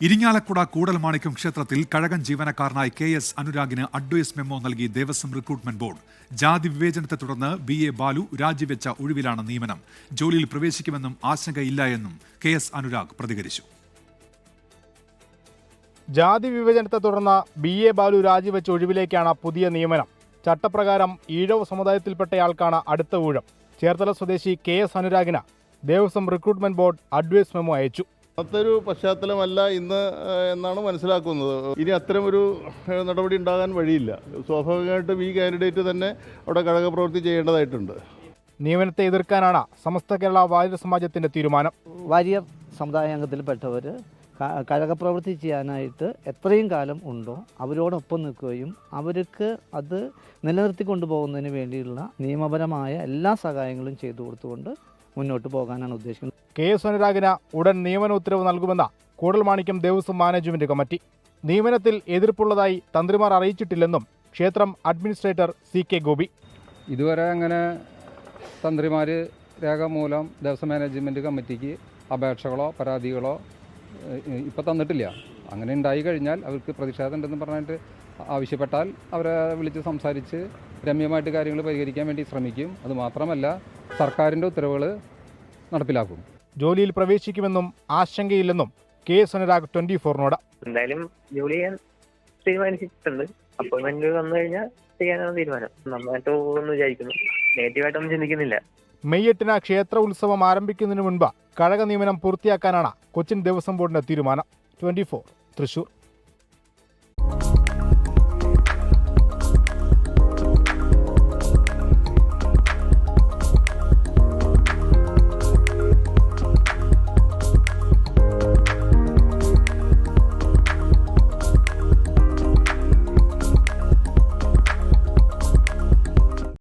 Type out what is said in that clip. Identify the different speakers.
Speaker 1: ഇരിങ്ങാലക്കുട കൂടൽമാണിക്യം ക്ഷേത്രത്തിൽ കഴകൻ ജീവനക്കാരനായി കെ എസ് അനുരാഗിന് അഡ്വൈസ് മെമ്മോ നൽകി ദേവസ്വം റിക്രൂട്ട്മെന്റ് ബോർഡ്. ജാതി വിവേചനത്തെ തുടർന്ന് ബി എ ബാലു രാജിവെച്ച ഒഴിവിലാണ് നിയമനം. ജോലിയിൽ പ്രവേശിക്കുമെന്നും ആശങ്കയില്ല എന്നും കെ എസ് അനുരാഗ് പ്രതികരിച്ചു.
Speaker 2: ജാതി വിവേചനത്തെ തുടർന്ന് ബി എ ബാലു രാജിവെച്ച ഒഴിവിലേക്കാണ് പുതിയ നിയമനം. ചട്ടപ്രകാരം ഈഴവ് സമുദായത്തിൽപ്പെട്ടയാൾക്കാണ് അടുത്ത ഊഴം. ചേർത്തല സ്വദേശി K S അനുരാഗിന് Devaswom recruitment board advice memo അയച്ചു.
Speaker 3: അത്തരൊരു പശ്ചാത്തലമല്ല ഇന്ന് എന്നാണ് മനസ്സിലാക്കുന്നത്. ഇനി അത്തരമൊരു ഒരു നടപടി ഉണ്ടാകാൻ വഴിയില്ല. സ്വാഭാവികമായിട്ടും ഈ കാൻഡിഡേറ്റ് തന്നെ അവിടെ കഴകപ്രവൃത്തി ചെയ്യേണ്ടതായിട്ടുണ്ട്.
Speaker 2: നിയമനത്തെ എതിർക്കാനാണ് സമസ്ത കേരള വാര്യർ സമാജത്തിന്റെ തീരുമാനം.
Speaker 4: വാര്യർ സമുദായ അംഗത്തിൽപ്പെട്ടവർ കഴകപ്രവൃത്തി ചെയ്യാനായിട്ട് എത്രയും കാലം ഉണ്ടോ അവരോടൊപ്പം നിൽക്കുകയും അവർക്ക് അത് നിലനിർത്തി കൊണ്ടുപോകുന്നതിന് വേണ്ടിയുള്ള നിയമപരമായ എല്ലാ സഹായങ്ങളും ചെയ്തു കൊടുത്തുകൊണ്ട് മുന്നോട്ട് പോകാനാണ് ഉദ്ദേശിക്കുന്നത്.
Speaker 2: കെ എസ് അനുരാഗിന് ഉടൻ നിയമന ഉത്തരവ് നൽകുമെന്ന കൂടൽമാണിക്യം ദേവസ്വം മാനേജ്മെന്റ് കമ്മിറ്റി. നിയമനത്തിൽ എതിർപ്പുള്ളതായി തന്ത്രിമാർ അറിയിച്ചിട്ടില്ലെന്നും ക്ഷേത്രം അഡ്മിനിസ്ട്രേറ്റർ സി കെ ഗോപി.
Speaker 5: ഇതുവരെ അങ്ങനെ തന്ത്രിമാർ രേഖാമൂലം ദേവസ്വം മാനേജ്മെന്റ് കമ്മിറ്റിക്ക് അപേക്ഷകളോ പരാതികളോ ഇപ്പോൾ തന്നിട്ടില്ല. അങ്ങനെ ഉണ്ടായി കഴിഞ്ഞാൽ അവർക്ക് പ്രതിഷേധം ഉണ്ടെന്ന് പറഞ്ഞിട്ട് ആവശ്യപ്പെട്ടാൽ അവരെ വിളിച്ച് സംസാരിച്ച് രമ്യമായിട്ട് കാര്യങ്ങൾ പരിഹരിക്കാൻ വേണ്ടി ശ്രമിക്കും. അതുമാത്രമല്ല സർക്കാരിന്റെ ഉത്തരവുകൾ നടപ്പിലാക്കും.
Speaker 2: ജോലിയിൽ പ്രവേശിക്കുമെന്നും ആശങ്കയില്ലെന്നും കെ എസ് അനുരാഗ് ട്വന്റി ഫോറിനോട്
Speaker 6: എന്തായാലും ജോലി ചെയ്യാൻ തീരുമാനിച്ചിട്ടുണ്ട്. അപ്പോയിന്റ്മെന്റ് വന്നു കഴിഞ്ഞാൽ ചെയ്യാനാണ് തീരുമാനം. നന്നായിട്ട് പോകുമെന്ന് വിചാരിക്കുന്നു. നെഗറ്റീവായിട്ടൊന്നും ചിന്തിക്കുന്നില്ല.
Speaker 2: മെയ് എട്ടിന് ക്ഷേത്ര ഉത്സവം ആരംഭിക്കുന്നതിന് മുൻപ് കഴക നിയമനം പൂർത്തിയാക്കാനാണ് കൊച്ചിൻ ദേവസ്വം ബോർഡിന്റെ തീരുമാനം. ട്വന്റി തൃശൂർ